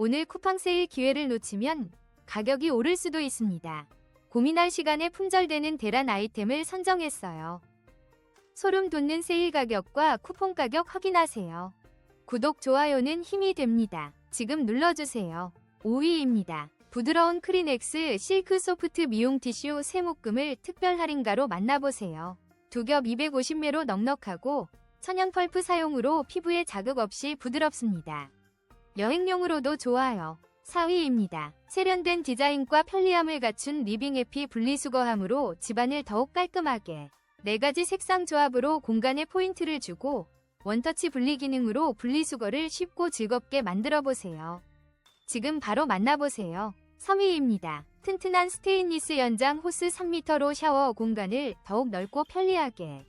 오늘 쿠팡 세일 기회를 놓치면 가격이 오를 수도 있습니다. 고민할 시간에 품절되는 대란 아이템을 선정했어요. 소름 돋는 세일 가격과 쿠폰 가격 확인하세요. 구독, 좋아요는 힘이 됩니다. 지금 눌러주세요. 5위입니다. 부드러운 크리넥스 실크 소프트 미용 티슈 세묶음을 특별 할인가로 만나보세요. 두 겹 250매로 넉넉하고 천연 펄프 사용으로 피부에 자극 없이 부드럽습니다. 여행용으로도 좋아요. 4위입니다. 세련된 디자인과 편리함을 갖춘 리빙 에피 분리수거함으로 집안을 더욱 깔끔하게 4가지 색상 조합으로 공간에 포인트를 주고 원터치 분리 기능으로 분리수거를 쉽고 즐겁게 만들어 보세요. 지금 바로 만나보세요. 3위입니다. 튼튼한 스테인리스 연장 호스 3m로 샤워 공간을 더욱 넓고 편리하게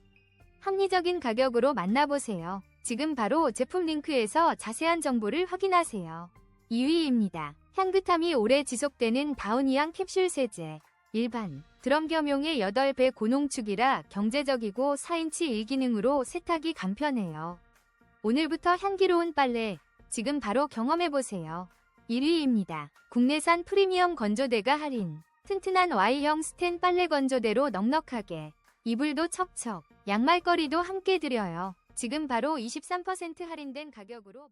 합리적인 가격으로 만나보세요. 지금 바로 제품 링크에서 자세한 정보를 확인하세요. 2위입니다. 향긋함이 오래 지속되는 다우니양 캡슐 세제. 일반 드럼 겸용의 8배 고농축이라 경제적이고 4인치 일기능으로 세탁이 간편해요. 오늘부터 향기로운 빨래 지금 바로 경험해보세요. 1위입니다. 국내산 프리미엄 건조대가 할인. 튼튼한 Y형 스텐 빨래 건조대로 넉넉하게. 이불도 척척. 양말거리도 함께 드려요. 지금 바로 23% 할인된 가격으로